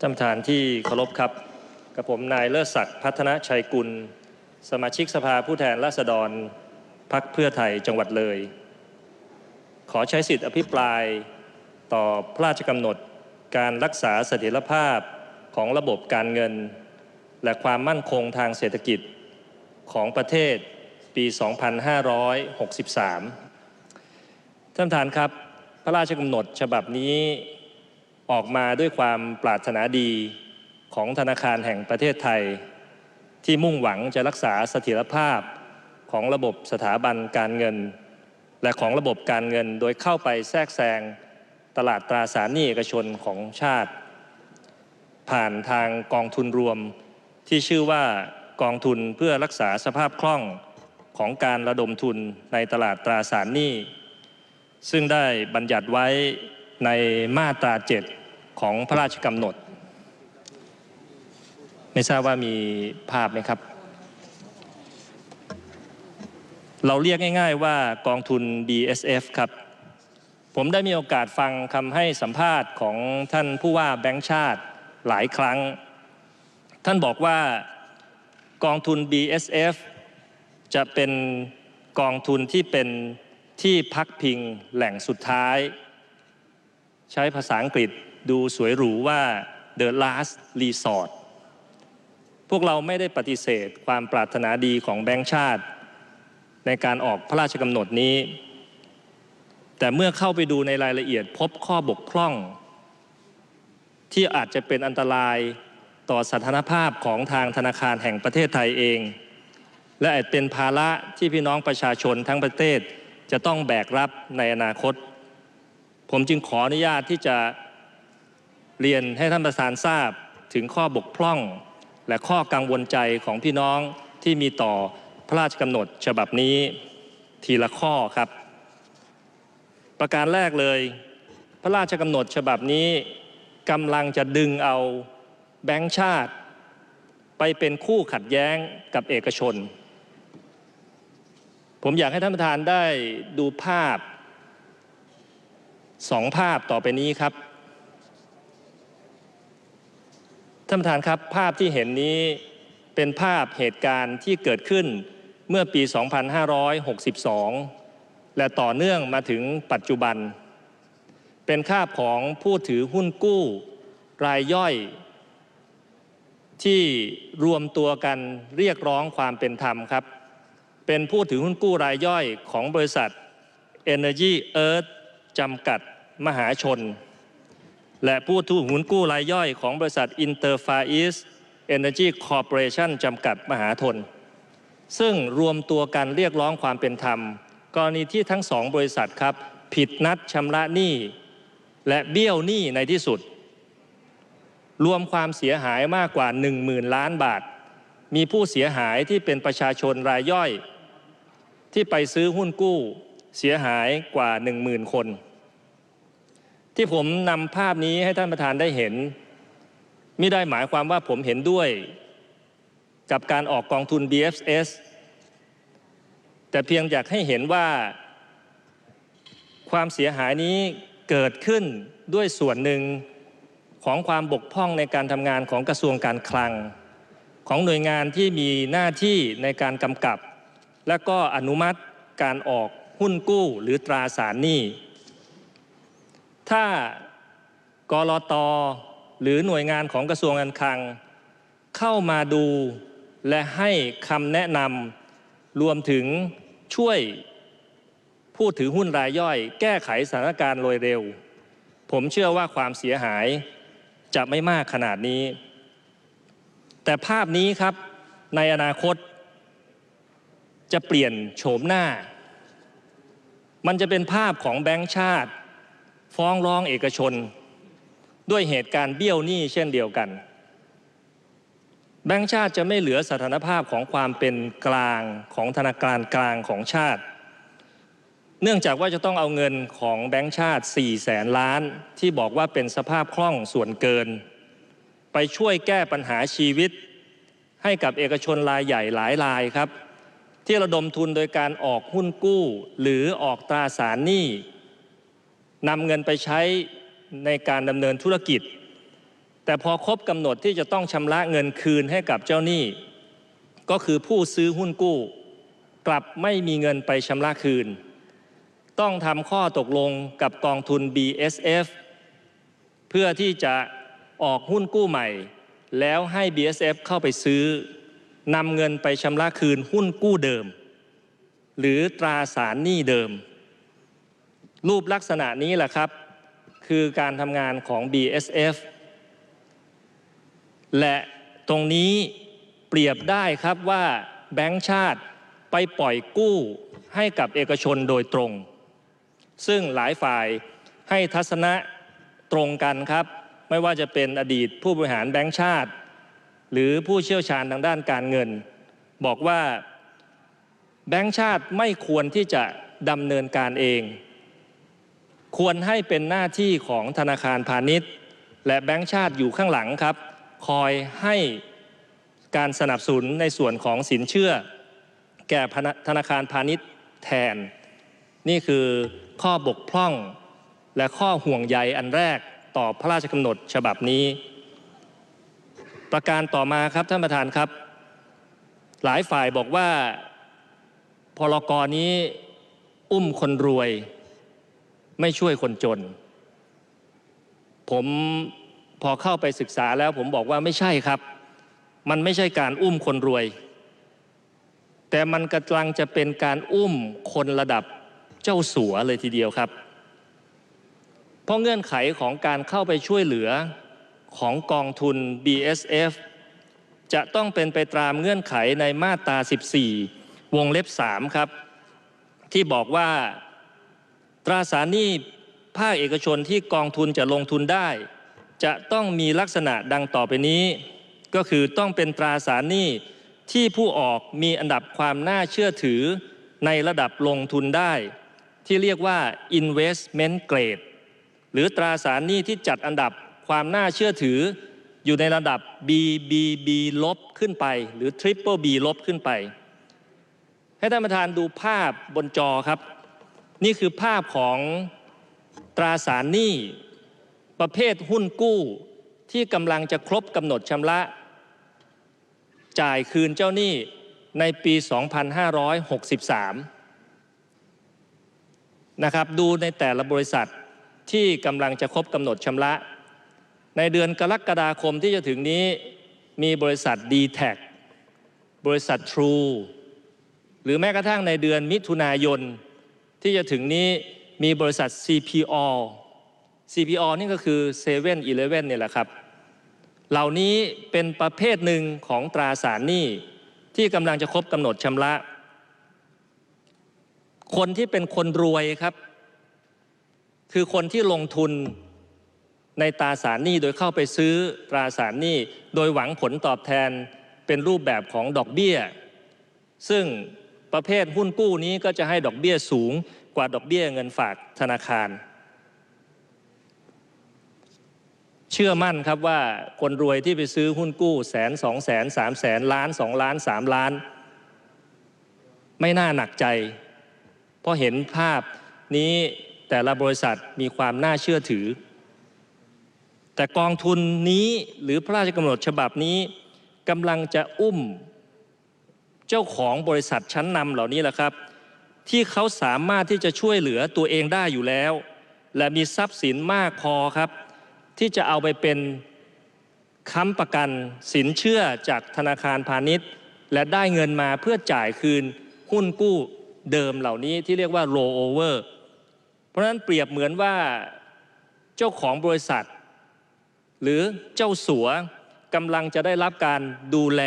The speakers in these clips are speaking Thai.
ท่านประธานที่เคารพครับ กับผมนายเลิศศักดิ์พัฒนชัยกุล สมาชิกสภาผู้แทนราษฎรพักเพื่อไทยจังหวัดเลย ขอใช้สิทธิอภิปรายต่อพระราชกำหนดการรักษาเสถียรภาพของระบบการเงิน และความมั่นคงทางเศรษฐกิจของประเทศปี 2563 ท่านประธานครับ พระราชกำหนดฉบับนี้ ออกมาด้วยความปรารถนาดีของธนาคารแห่งประเทศไทย ที่มุ่งหวังจะรักษาเสถียรภาพของระบบสถาบันการเงิน และของระบบการเงินโดยเข้าไปแทรกแซงตลาดตราสารหนี้เอกชนของชาติ ผ่านทางกองทุนรวมที่ชื่อว่ากองทุนเพื่อรักษาสภาพคล่องของการระดมทุนในตลาดตราสารหนี้ ซึ่งได้บัญญัติไว้ในมาตรา7 ของพระราชกำหนด ไม่ทราบว่ามีภาพไหมครับ เราเรียกง่าย ๆว่ากองทุน BSF ครับ ผมได้มีโอกาสฟังคำให้สัมภาษณ์ของท่านผู้ว่าแบงค์ชาติหลายครั้ง ท่านบอกว่ากองทุน BSF จะเป็นกองทุนที่เป็นที่พักพิงแหล่งสุดท้าย ใช้ภาษาอังกฤษ ดูสวยหรูว่า the last resort พวกเราไม่ได้ปฏิเสธความปรารถนาดีของแบงค์ชาติ ในการออกพระราชกำหนดนี้ แต่เมื่อเข้าไปดูในรายละเอียดพบข้อบกพร่อง ที่อาจจะเป็นอันตรายต่อสถานภาพของทางธนาคารแห่งประเทศไทยเอง และอาจเป็นภาระที่พี่น้องประชาชนทั้งประเทศจะต้องแบกรับในอนาคต ผมจึงขออนุญาตที่จะ เรียนให้ท่านประธานทราบถึงข้อบกพร่อง และข้อกังวลใจของพี่น้องที่มีต่อพระราชกำหนดฉบับนี้ทีละข้อครับ ประการแรกเลย พระราชกำหนดฉบับนี้กำลังจะดึงเอาแบงค์ชาติ ไปเป็นคู่ขัดแย้งกับเอกชน ผมอยากให้ท่านประธานได้ดูภาพสองภาพต่อไปนี้ครับ ท่านประธานครับภาพที่เห็นนี้เป็นภาพเหตุการณ์ที่เกิดขึ้นเมื่อปี 2562 และต่อเนื่องมาถึงปัจจุบัน เป็นภาพของผู้ถือหุ้นกู้รายย่อย ที่รวมตัวกันเรียกร้องความเป็นธรรมครับ เป็นผู้ถือหุ้นกู้รายย่อยของบริษัท Energy Earth จำกัดมหาชน และผู้ถือหุ้นกู้รายย่อยของบริษัท Interfar East Energy Corporation จำกัดมหาชน ซึ่งรวมตัวกันเรียกร้องความเป็นธรรม กรณีที่ทั้งสองบริษัทครับ ผิดนัดชำระหนี้ และเบี้ยวหนี้ในที่สุด รวมความเสียหายมากกว่า 10,000 ล้านบาท มีผู้เสียหายที่เป็นประชาชนรายย่อย ที่ไปซื้อหุ้นกู้เสียหายกว่า 10,000 คน ที่ผมนำภาพนี้ให้ท่านประธานได้เห็น ไม่ได้หมายความว่าผมเห็นด้วย กับการออกกองทุน BFS แต่เพียงอยากให้เห็นว่า ความเสียหายนี้เกิดขึ้นด้วยส่วนหนึ่งของความบกพร่องในการทำงานของกระทรวงการคลัง ของหน่วยงานที่มีหน้าที่ในการกำกับ และก็อนุมัติการออกหุ้นกู้หรือตราสารหนี้ ถ้ากรตหรือหน่วยงานของกระทรวงการคลัง เข้ามาดูและให้คำแนะนำรวมถึงช่วยผู้ถือหุ้นรายย่อย แก้ไขสถานการณ์โดยเร็ว ผมเชื่อว่าความเสียหายจะไม่มากขนาดนี้ แต่ภาพนี้ครับในอนาคต จะเปลี่ยนโฉมหน้า มันจะเป็นภาพของแบงค์ชาติ ฟ้องร้องเอกชน ด้วยเหตุการณ์เบี้ยวหนี้เช่นเดียวกัน แบงค์ชาติจะไม่เหลือสถานภาพของความเป็นกลางของธนาคารกลางของชาติ เนื่องจากว่าจะต้องเอาเงินของแบงค์ชาติ 4 แสนล้าน ที่บอกว่าเป็นสภาพคล่องส่วนเกิน ไปช่วยแก้ปัญหาชีวิต ให้กับเอกชนรายใหญ่หลายรายครับที่ระดมทุนโดยการออกหุ้นกู้ หรือออกตราสารหนี้ นำเงินไปใช้ในการดำเนินธุรกิจ แต่พอครบกำหนดที่จะต้องชำระเงินคืนให้กับเจ้าหนี้ ก็คือผู้ซื้อหุ้นกู้ กลับไม่มีเงินไปชำระคืน ต้องทำข้อตกลงกับกองทุน BSF เพื่อที่จะออกหุ้นกู้ใหม่ แล้วให้ BSF เข้าไปซื้อนำเงินไปชำระคืนหุ้นกู้เดิม หรือตราสารหนี้เดิม รูปลักษณะนี้แหละครับ คือการทำงานของ BSF และตรงนี้เปรียบได้ครับว่าแบงก์ชาติไปปล่อยกู้ให้กับเอกชนโดยตรง ซึ่งหลายฝ่ายให้ทัศนะตรงกันครับ ไม่ว่าจะเป็นอดีตผู้บริหารแบงก์ชาติ หรือผู้เชี่ยวชาญทางด้านการเงิน บอกว่าแบงก์ชาติไม่ควรที่จะดำเนินการเอง ควรให้เป็นหน้าที่ของธนาคารพาณิชย์ และแบงก์ชาติอยู่ข้างหลังครับ คอยให้การสนับสนุนในส่วนของสินเชื่อ แก่ธนาคารพาณิชย์แทน นี่คือข้อบกพร่องและข้อห่วงใยอันแรกต่อพระราชกำหนดฉบับนี้ ประการต่อมาครับท่านประธานครับ หลายฝ่ายบอกว่าพรกรนี้อุ้มคนรวย ไม่ช่วยคนจน ผมพอเข้าไปศึกษาแล้วผมบอกว่าไม่ใช่ครับ มันไม่ใช่การอุ้มคนรวย แต่มันกำลังจะเป็นการอุ้มคนระดับเจ้าสัวเลยทีเดียวครับ เพราะเงื่อนไขของการเข้าไปช่วยเหลือของกองทุน BSF จะต้องเป็นไปตามเงื่อนไขในมาตรา 14 วงเล็บ 3 ครับ ที่บอกว่า ตราสารหนี้ภาคเอกชนที่กองทุนจะลงทุนได้ จะต้องมีลักษณะดังต่อไปนี้ ก็คือต้องเป็นตราสารหนี้ที่ผู้ออกมีอันดับความน่าเชื่อถือในระดับลงทุนได้ ที่เรียกว่า investment grade หรือตราสารหนี้ที่จัดอันดับความน่าเชื่อถืออยู่ในระดับ BBB ลบขึ้นไป หรือ Triple B ลบขึ้นไป ให้ท่านประธานดูภาพบนจอครับ นี่คือภาพของตราสารหนี้ประเภทหุ้นกู้ที่กำลังจะครบกำหนดชำระ จ่ายคืนเจ้าหนี้ในปี 2563 นะครับดูในแต่ละบริษัทที่กำลังจะครบกำหนดชำระ ในเดือนกรกฎาคมที่จะถึงนี้มีบริษัท d t แทบริษัท True หรือแม้กระทั่งในเดือนมิถุนายน ที่จะถึงนี้มีบริษัท CPO CPO นี่ก็คือ7 e เ e ่ e อเนี่ยแหละครับ เหล่านี้เป็นประเภทหนึ่งของตราสารหนี้ที่กำลังจะครบกำหนดชำระ คนที่เป็นคนรวยครับ คือคนที่ลงทุนในตราสารหนี้โดยเข้าไปซื้อตราสารหนี้โดยหวังผลตอบแทนเป็นรูปแบบของดอกเบี้ย ซึ่ง ประเภทหุ้นกู้นี้ก็จะให้ดอกเบี้ยสูงกว่าดอกเบี้ยเงินฝากธนาคาร เชื่อมั่นครับว่าคนรวยที่ไปซื้อหุ้นกู้แสนสองแสนสามแสนล้านสองล้านสามล้าน ไม่น่าหนักใจ เพราะเห็นภาพนี้แต่ละบริษัทมีความน่าเชื่อถือ แต่กองทุนนี้หรือพระราชกำหนดฉบับนี้กำลังจะอุ้ม เจ้าของบริษัทชั้นนำเหล่านี้แหละครับ ที่เขาสามารถที่จะช่วยเหลือตัวเองได้อยู่แล้ว และมีทรัพย์สินมากพอครับ ที่จะเอาไปเป็นค้ำประกันสินเชื่อจากธนาคารพาณิชย์ และได้เงินมาเพื่อจ่ายคืนหุ้นกู้เดิมเหล่านี้ที่เรียกว่า roll over เพราะฉะนั้นเปรียบเหมือนว่าเจ้าของบริษัท หรือเจ้าสัวกำลังจะได้รับการดูแล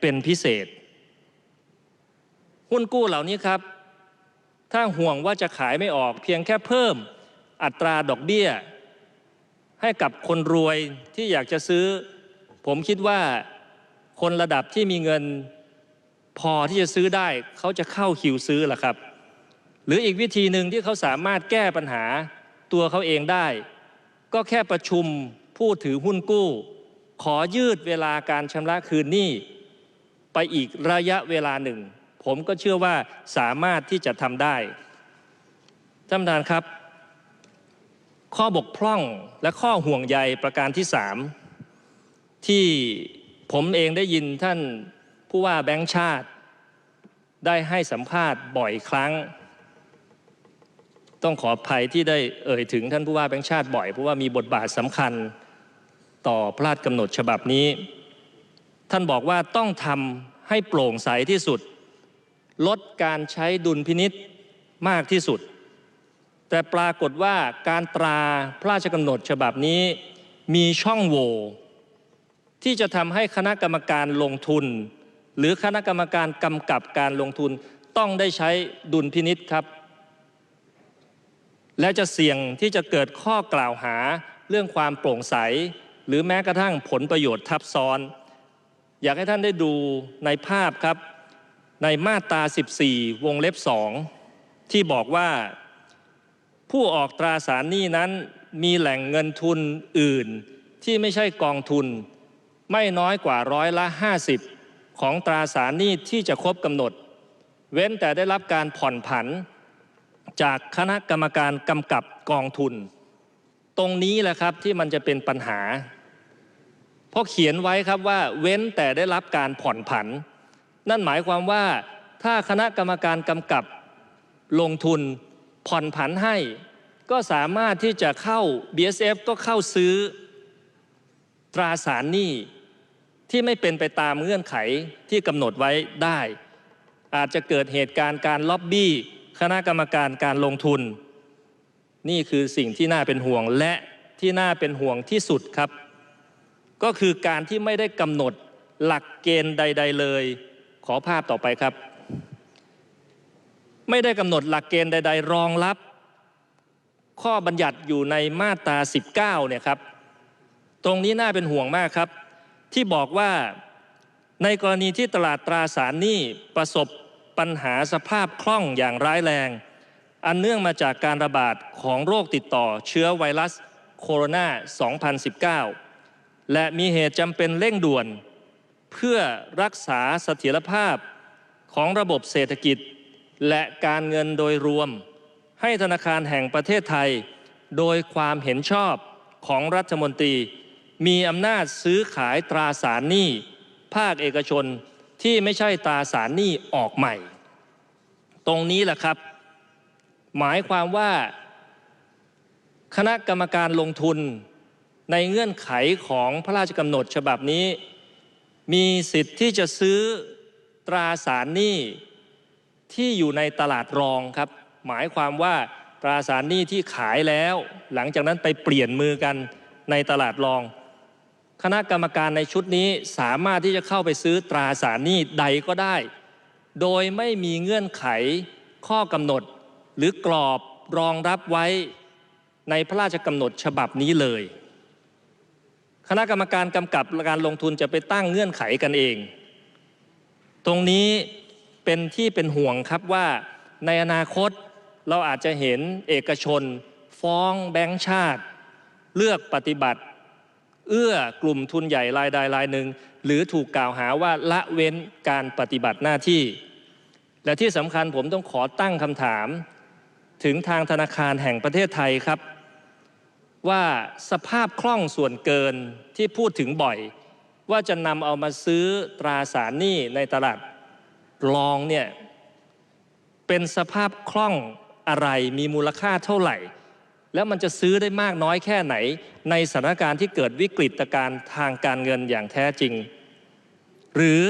เป็นพิเศษ หุ้นกู้เหล่านี้ครับ ถ้าห่วงว่าจะขายไม่ออก เพียงแค่เพิ่มอัตราดอกเบี้ย ให้กับคนรวยที่อยากจะซื้อ ผมคิดว่าคนระดับที่มีเงินพอที่จะซื้อได้ เขาจะเข้าคิวซื้อล่ะครับ หรืออีกวิธีหนึ่งที่เขาสามารถแก้ปัญหาตัวเขาเองได้ ก็แค่ประชุมผู้ถือหุ้นกู้ ขอยืดเวลาการชำระคืนหนี้ ไปอีกระยะเวลาหนึ่ง ผมก็เชื่อว่าสามารถที่จะทำได้ท่านประธานครับ ข้อบกพร่องและข้อห่วงใยประการที่สามที่ผมเองได้ยินท่านผู้ว่าแบงค์ชาติ ได้ให้สัมภาษณ์บ่อยครั้ง ต้องขออภัยที่ได้เอ่ยถึงท่านผู้ว่าแบงค์ชาติบ่อย เพราะว่ามีบทบาทสำคัญต่อพระราชกำหนดฉบับนี้ ท่านบอกว่าต้องทำให้โปร่งใสที่สุด ลดการใช้ดุลพินิษมากที่สุด แต่ปรากฏว่าการตราพระราชกำหนดฉบับนี้มีช่องโหว่ที่จะทำให้คณะกรรมการลงทุน หรือคณะกรรมการกำกับการลงทุนต้องได้ใช้ดุลพินิษครับ และจะเสี่ยงที่จะเกิดข้อกล่าวหาเรื่องความโปร่งใส หรือแม้กระทั่งผลประโยชน์ทับซ้อน อยากให้ท่านได้ดูในภาพครับ ในมาตรา 14 วงเล็บ 2 ที่บอกว่าผู้ออกตราสารหนี้นั้นมีแหล่งเงินทุนอื่นที่ไม่ใช่กองทุน ไม่น้อยกว่าร้อยละ 50 ของตราสารหนี้ที่จะครบกำหนด เว้นแต่ได้รับการผ่อนผัน จากคณะกรรมการกำกับกองทุน ตรงนี้แหละครับที่มันจะเป็นปัญหา เพราะเขียนไว้ครับว่าเว้นแต่ได้รับการผ่อนผัน นั่นหมายความว่าถ้าคณะกรรมการกำกับลงทุนผ่อนผันให้ ก็สามารถที่จะเข้า BSF ก็เข้าซื้อตราสารหนี้ที่ไม่เป็นไปตามเงื่อนไขที่กำหนดไว้ได้ อาจจะเกิดเหตุการณ์การล็อบบี้คณะกรรมการการลงทุน นี่คือสิ่งที่น่าเป็นห่วงและที่น่าเป็นห่วงที่สุดครับ ก็คือการที่ไม่ได้กำหนดหลักเกณฑ์ใด ๆ เลย ขอภาพต่อไปครับ ไม่ได้กำหนดหลักเกณฑ์ใด ๆ รองรับ ข้อบัญญัติอยู่ในมาตรา 19 เนี่ยครับ ตรงนี้น่าเป็นห่วงมากครับ ที่บอกว่าในกรณีที่ตลาดตราสารหนี้ประสบปัญหาสภาพคล่องอย่างร้ายแรง อันเนื่องมาจากการระบาดของโรคติดต่อเชื้อไวรัสโคโรนา 2019 และมีเหตุจำเป็นเร่งด่วน เพื่อรักษาเสถียรภาพของระบบเศรษฐกิจ และการเงินโดยรวม ให้ธนาคารแห่งประเทศไทย โดยความเห็นชอบของรัฐมนตรี มีอำนาจซื้อขายตราสารหนี้ ภาคเอกชนที่ไม่ใช่ตราสารหนี้ออกใหม่ ตรงนี้แหละครับ หมายความว่า คณะกรรมการลงทุนในเงื่อนไขของพระราชกำหนดฉบับนี้ มีสิทธิ์ที่จะซื้อตราสารหนี้ที่อยู่ในตลาดรองครับ หมายความว่าตราสารหนี้ที่ขายแล้ว หลังจากนั้นไปเปลี่ยนมือกันในตลาดรอง คณะกรรมการในชุดนี้สามารถที่จะเข้าไปซื้อตราสารหนี้ใดก็ได้ โดยไม่มีเงื่อนไขข้อกำหนด หรือกรอบรองรับไว้ในพระราชกำหนดฉบับนี้เลย คณะกรรมการกำกับการลงทุนจะไปตั้งเงื่อนไขกันเอง ตรงนี้เป็นที่เป็นห่วงครับว่าในอนาคตเราอาจจะเห็นเอกชน ฟ้องแบงก์ชาติ เลือกปฏิบัติ เอื้อกลุ่มทุนใหญ่รายใดรายหนึ่ง หรือถูกกล่าวหาว่าละเว้นการปฏิบัติหน้าที่ และที่สำคัญผมต้องขอตั้งคำถาม ถึงทางธนาคารแห่งประเทศไทยครับ ว่าสภาพคล่องส่วนเกินที่พูดถึงบ่อย ว่าจะนำเอามาซื้อตราสารหนี้ในตลาดรองเนี่ยเป็นสภาพคล่องอะไรมีมูลค่าเท่าไหร่ แล้วมันจะซื้อได้มากน้อยแค่ไหน ในสถานการณ์ที่เกิดวิกฤตการณ์ทางการเงินอย่างแท้จริง หรือ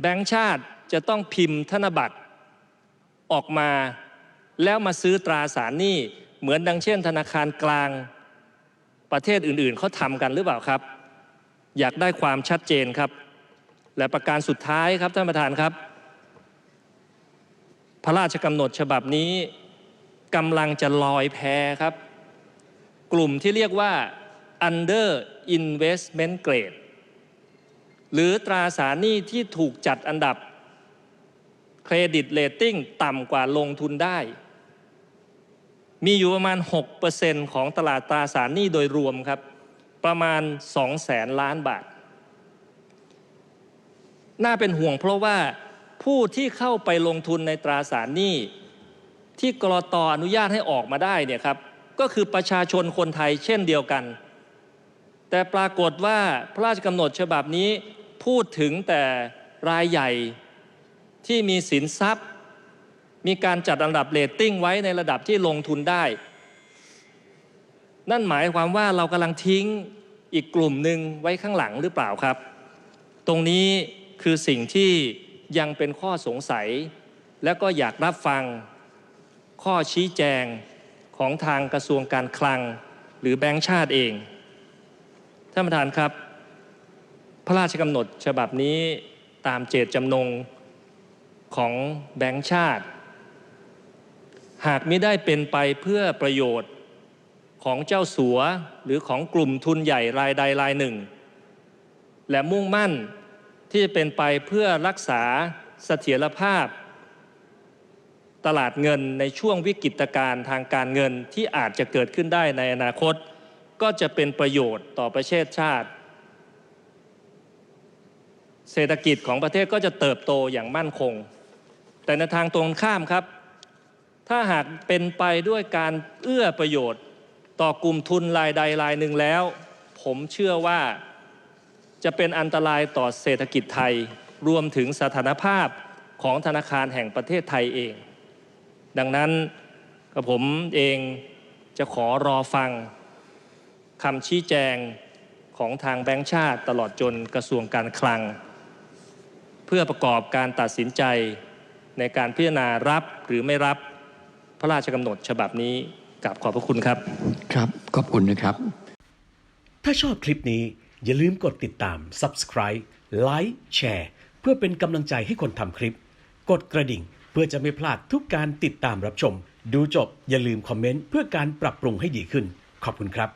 แบงก์ชาติจะต้องพิมพ์ธนบัตร ออกมาแล้วมาซื้อตราสารหนี้เหมือนดังเช่น ธนาคารกลาง ประเทศอื่นๆเขาทำกันหรือเปล่าครับ อยากได้ความชัดเจนครับ และประการสุดท้ายครับท่านประธานครับ พระราชกำหนดฉบับนี้กำลังจะลอยแพครับ กลุ่มที่เรียกว่า under investment grade หรือตราสารหนี้ที่ถูกจัดอันดับเครดิตเรตติ้งต่ำกว่าลงทุนได้ มีอยู่ประมาณ 6%ของตลาดตราสารหนี้โดยรวมครับ ประมาณ 2 แสนล้านบาท น่าเป็นห่วงเพราะว่าผู้ที่เข้าไปลงทุนในตราสารหนี้ ที่กรอตอนุญาตให้ออกมาได้เนี่ยครับก็คือประชาชนคนไทยเช่นเดียวกัน แต่ปรากฏว่าพระราชกำหนดฉบับนี้พูดถึงแต่รายใหญ่ที่มีสินทรัพย์ มีการจัดอันดับเรตติ้งไว้ในระดับที่ลงทุนได้ นั่นหมายความว่าเรากำลังทิ้งอีกกลุ่มหนึ่งไว้ข้างหลังหรือเปล่าครับ ตรงนี้คือสิ่งที่ยังเป็นข้อสงสัย และก็อยากรับฟังข้อชี้แจงของทางกระทรวงการคลัง หรือแบงก์ชาติเอง ท่านประธานครับ พระราชกำหนดฉบับนี้ตามเจตจำนงของแบงก์ชาติ หากไม่ได้เป็นไปเพื่อประโยชน์ของเจ้าสัวหรือของกลุ่มทุนใหญ่รายใดรายหนึ่ง และมุ่งมั่นที่จะเป็นไปเพื่อรักษาเสถียรภาพ ตลาดเงินในช่วงวิกฤตการณ์ทางการเงินที่อาจจะเกิดขึ้นได้ในอนาคต ก็จะเป็นประโยชน์ต่อประเทศชาติ เศรษฐกิจของประเทศก็จะเติบโตอย่างมั่นคง แต่ในทางตรงข้ามครับ ถ้าหากเป็นไปด้วยการเอื้อประโยชน์ ต่อกลุ่มทุนรายใดรายหนึ่งแล้ว ผมเชื่อว่าจะเป็นอันตรายต่อเศรษฐกิจไทยรวมถึงสถานภาพของธนาคารแห่งประเทศไทยเอง ดังนั้นกับผมเองจะขอรอฟังคำชี้แจงของทางแบงก์ชาติตลอดจนกระทรวงการคลัง เพื่อประกอบการตัดสินใจในการพิจารณารับหรือไม่รับ พระราชกำหนดฉบับนี้กับขอบพระคุณครับ ครับขอบคุณนะครับ ถ้าชอบคลิปนี้อย่าลืมกดติดตาม Subscribe Like แชร์เพื่อเป็นกำลังใจให้คนทำคลิป กดกระดิ่งเพื่อจะไม่พลาดทุกการติดตามรับชม ดูจบอย่าลืมคอมเมนต์เพื่อการปรับปรุงให้ดีขึ้น ขอบคุณครับ